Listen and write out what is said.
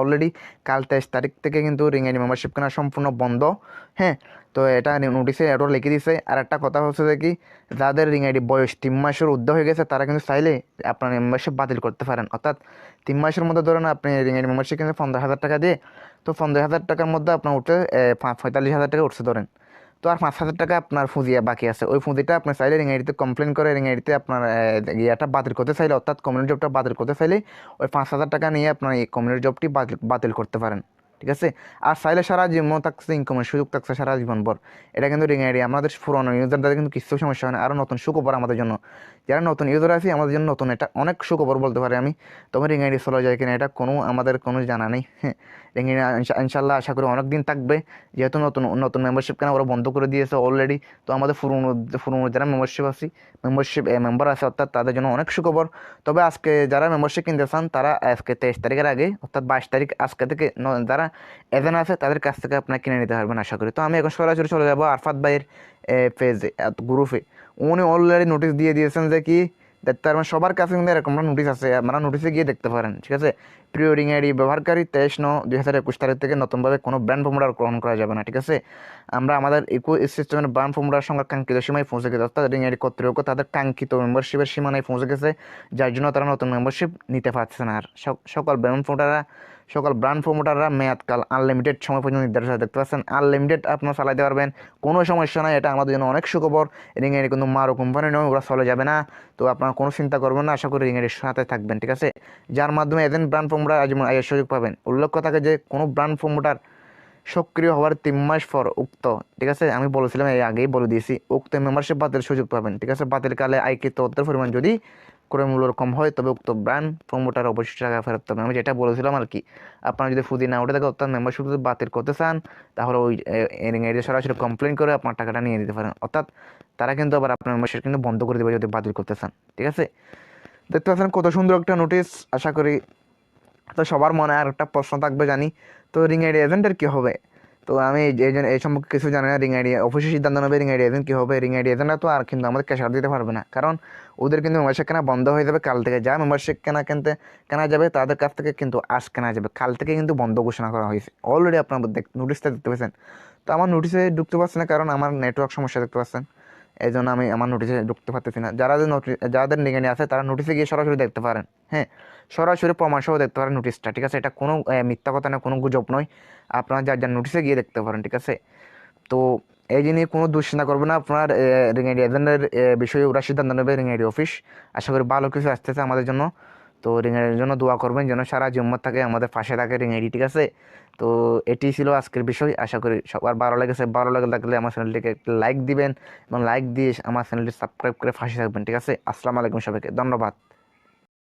Already কাল তেইশ তারিখ থেকে কিন্তু রিং আইডি মেম্বারশিপ কেনা সম্পূর্ণ বন্ধ। হ্যাঁ তো এটা নোটিশে এরও লিখে দিছে। আর একটা কথা হচ্ছে যে কি, যাদের রিং আইডি বয়স তিন মাসের ঊর্ধ্ব হয়ে গেছে, তারা কিন্তু চাইলে আপনার মেম্বারশিপ বাতিল করতে পারেন। অর্থাৎ তিন মাসের মধ্যে ধরেন আপনি রিং আইডি মেম্বারশিপ কিন্তু পনেরো হাজার টাকা দিয়ে, তো পনেরো হাজার টাকার মধ্যে আপনার উঠে পঁয়তাল্লিশ হাজার টাকা উঠছে ধরেন। তো আর পাঁচ হাজার টাকা আপনার ফুঁজিয়া বাকি আছে। ওই ফুঁজিটা আপনি চাইলে রেঙাড়িতে কমপ্লেন করে রেঙাড়িতে আপনার ইয়াটা বাতিল করতে চাইলে, অর্থাৎ কমিউনিটি জবটা বাতিল করতে চাইলে ওই পাঁচ হাজার টাকা নিয়ে আপনার এই কমিউনিটি জবটি বাতিল করতে পারেন। ঠিক আছে? আর চাইলে সারা জীবন থাকছে ইনকামের সুযোগ থাকছে সারা জীবন ভর এটা কিন্তু রিঙাইডি আমাদের পুরনো ইউজারদের কিন্তু কিছু সমস্যা হয় না। আরও নতুন সুখবর আমাদের জন্য। যারা নতুন ইউজার আছে, আমাদের জন্য নতুন। এটা অনেক সুখবর বলতে পারি আমি। তবে রিঙাইডি চলে যায় কিনা, এটা কোনো, আমাদের কোনো জানা নেই। হ্যাঁ রিঙাইডি ইনশাল্লাহ আশা করি অনেক দিন থাকবে। যেহেতু নতুন নতুন মেম্বারশিপ কেন ওরা বন্ধ করে দিয়েছে অলরেডি তো আমাদের পুরনো পুরনো যারা মেম্বারশিপ আছে মেম্বারশিপ মেম্বার আছে, অর্থাৎ তাদের জন্য অনেক সুখবর। তবে আজকে যারা মেম্বারশিপ কিনতে চান, তারা আজকে তেইশ তারিখের আগে, অর্থাৎ বাইশ তারিখ আজকে থেকে যারা এজেন্ট আছে, তাদের কাছ থেকে আপনার কিনে নিতে পারবেন আশা করি। তো আমি এখন সরাসরি চলে যাব আরফাত ভাইয়ের পেজে গ্রুপে উনি অলরেডি নোটিশ দিয়ে দিয়েছেন যে কি দেখতে পারবেন সবার কাছে কিন্তু এরকম নোটিশ আছে, আপনারা নোটিশে গিয়ে দেখতে পারেন, ঠিক আছে? প্রিয় রিং আইডি ব্যবহারকারী তেইশ ন দুই হাজার একুশ তারিখ থেকে নতুনভাবে কোনো ব্র্যান্ড ফর্মুলার গ্রহণ করা যাবে না, ঠিক আছে? আমরা আমাদের ইকো সিস্টেমের ব্র্যান্ড ফর্মুলার সঙ্গে কাঙ্ক্ষিত সীমায় পৌঁছে গেছে, অর্থাৎ রিং আইডি কর্তৃপক্ষ তাদের কাঙ্ক্ষিত মেম্বারশিপের সীমানায় পৌঁছে গেছে, যার জন্য তারা নতুন মেম্বারশিপ নিতে পারছে না। আর সক- সকল ব্র্যান্ড ফর্মুলাররা সকল ব্র্যান্ড প্রমোটাররা মেয়াদকাল আনলিমিটেড সময় পর্যন্ত নির্ধারিত। দেখতে পাচ্ছেন। আনলিমিটেড আপনারা চালাতে পারবেন, কোনো সমস্যা নাই, এটা আমাদের জন্য অনেক সুখবর। রিংয়ের কিন্তু মারো কোম্পানি নয় ওরা চলে যাবে না। তো আপনারা কোনো চিন্তা করবেন না, আশা করি রিংয়ের সাথে থাকবেন, ঠিক আছে? যার মাধ্যমে এজেন্ট ব্র্যান্ড প্রমোটার আয়ের সুযোগ পাবেন। উল্লেখ্য থাকে যে, কোনো ব্র্যান্ড প্রমোটার সক্রিয় হওয়ার তিন মাস পর উক্ত, ঠিক আছে? আমি বলেছিলাম এই আগেই বলে দিয়েছি, উক্ত মেম্বারশিপ বাতিল সুযোগ পাবেন, ঠিক আছে? বাতিলকালে আয়কৃত অর্থের পরিমাণ যদি ক্রয় মূল্য কম হয়, তবে উক্ত ব্র্যান্ড প্রমোটার অবশ্যই টাকা ফেরত পাবেন আমি যেটা বলেছিলাম আর কি, আপনারা যদি ফুদি না উঠে থাকে, অর্থাৎ মেম্বারশিপ যদি বাতিল করতে চান, তাহলে ওই এরিয়া সরাসরি কমপ্লেন করে আপনার টাকাটা নিয়ে নিতে পারেন। অর্থাৎ তারা কিন্তু আবার আপনার মেম্বারশিপ কিন্তু বন্ধ করে দেবে যদি বাতিল করতে চান, ঠিক আছে? দেখতে পাচ্ছেন কত সুন্দর একটা নোটিশ আশা করি তো সবার মনে আর একটা প্রশ্ন থাকবে জানি। তো রিং এজেন্টের কী হবে? তো আমি এই জন্য এই সম্পর্কে কিছু জানি না রিং আইডি অফিসে সিদ্ধান্ত নেবে রিং আইডি এজেন্ট কী হবে? রিং আইডি এজেন্টরা তো আর কিন্তু আমাদের ক্যাশ দিতে পারবে না। কারণ ওদের কিন্তু মেম্বারশিপ কেনা বন্ধ হয়ে যাবে কাল থেকে। যা মেম্বারশিপ কেনা কিনতে, কেনা যাবে, তাদের কাছ থেকে কিন্তু আজ কেনা যাবে। কাল থেকে কিন্তু বন্ধ ঘোষণা করা হয়েছে। অলরেডি আপনার নোটিশটা দেখতে পাচ্ছেন। তো আমার নোটিশে ঢুকতে পারছে না, কারণ আমার নেটওয়ার্ক সমস্যা দেখতে পাচ্ছেন। এই জন্য আমি আমার নোটিশে ঢুকতে পারতেছি না। যারা যাদের নিগেনি আছে, তারা নোটিশে গিয়ে সরাসরি দেখতে পারেন। হ্যাঁ সরাসরি প্রমাণ সহ দেখতে পারেন নোটিশটা ঠিক আছে? এটা কোনো মিথ্যা কথা না কোনো গুজব নয়। আপনারা যার যার নোটিশে গিয়ে দেখতে পারেন, ঠিক আছে? তো এই জিনিস কোনো দুশ্চিন্তা করবে না, আপনার রিঙাইডি এজেন্টের বিষয়ে ওরা সিদ্ধান্ত নেবে রিঙাইডি অফিস আশা করি ভালো কিছু আসতেছে আমাদের জন্য। তো রিঙের জন্য দোয়া করবেন যেন সারা জম্মত থাকে, আমাদের পাশে থাকে রিঙাইডি ঠিক আছে? তো এটি ছিল আজকের বিষয়। আশা করি সবার ভালো লেগেছে। ভালো লাগে থাকলে আমার চ্যানেলটিকে একটা লাইক দিবেন এবং লাইক দিয়ে আমার চ্যানেলটি সাবস্ক্রাইব করে ফাঁসে থাকবেন, ঠিক আছে? আসসালামু আলাইকুম সবাইকে। ধন্যবাদ।